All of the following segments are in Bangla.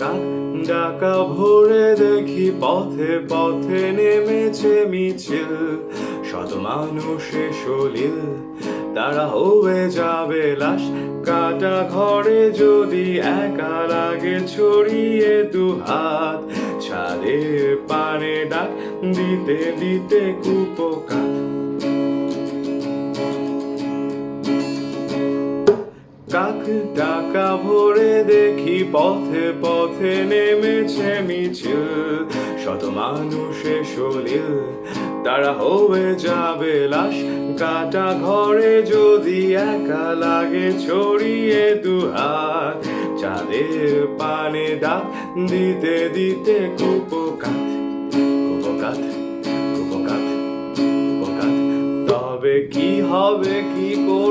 কাক ডাকা ভোরে দেখি পথে পথে নেমেছে মিছিল। শত মানুষে সলিল তারা হয়ে যাবে লাশ। কাটা ঘরে যদি একা লাগে ছড়িয়ে দু হাত। ছাদে পানে ডাক, দিতে দিতে কুপোকাত কাক টাকা ভরে দেখি পথে পথে নেমেছে মিছিল। শত মানুষে সলিল তারা হয়ে যাবে লাশ। কাটা ঘরে যদি একা লাগে ছড়িয়ে দু হাত চাঁদের পানে ডাক, দিতে দিতে কুপকাত কুপকাত কুপকাত কুপকাত। তবে কি হবে, কি করে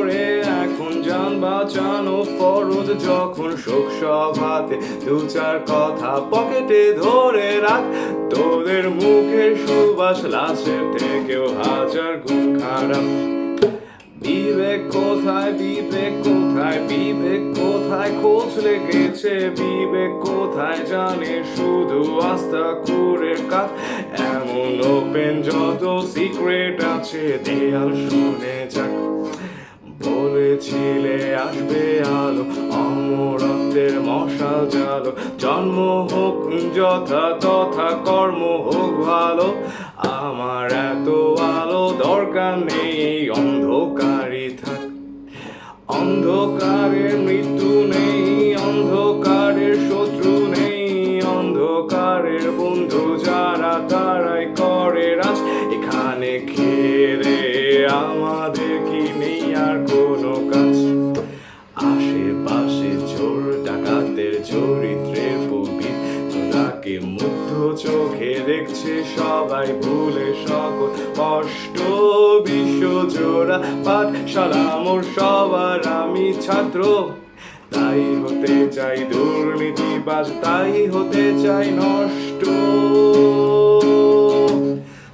বাঁচানো ফরজ যখন শোক সভাতে দু চার কথা পকেটে ধরে রাখ, তোদের মুখের সুবাস লাশের থেকেও হাজার গুণ খারাপ। বিবেক কোথায় বিবেক কোথায় বিবেক কোথায় খোঁজ লেগেছে বিবেক কোথায় জানে শুধু আস্থা করে কাজ এমন ওপেন যত সিক্রেট আছে, দেয়াল শুনে যাক। বলেছিলে আসবে আলো, অমরত্বের মশাল জালো জন্ম হোক যথা তথা কর্ম হোক ভালো, আমার এত আলো দরকার নেই অন্ধকারই থাক। অন্ধকারের মৃত্যু নেই, অন্ধকারের শত্রু নেই, অন্ধকারের বন্ধু যারা তারাই করে রাজ। এখানে খেলে ডাকাতের চরিত্রের পবিত্রতাকে মুগ্ধ চোখে দেখছে সবাই, ভুলে সকল কষ্ট বিশ্ব জোড়া পাঠশালা মোর সবার আমি ছাত্র। তাই হতে চাই দুর্নীতিবাজ, তাই হতে চাই নষ্ট।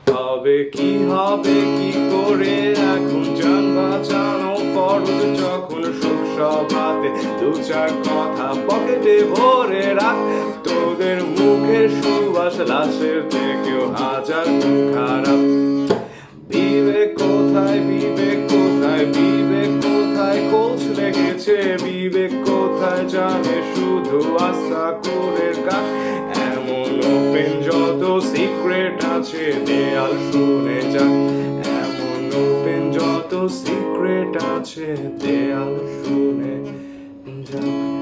তবে কি হবে, কি করে এখন যান বাঁচানো? ফরজ যখন শোক সভাতে দু চার কথা পকেটে ভরে রাখ, তোদের মুখের সুবাস, লাশের থেকেও হাজার খারাপ বিবেক কোথায় বিবেক কোথায় বিবেক কোথায় কোচ লেগেছে বিবেক কোথায় জানে শুধু আস্থা করে আছে দেয়াল শুনে যাক।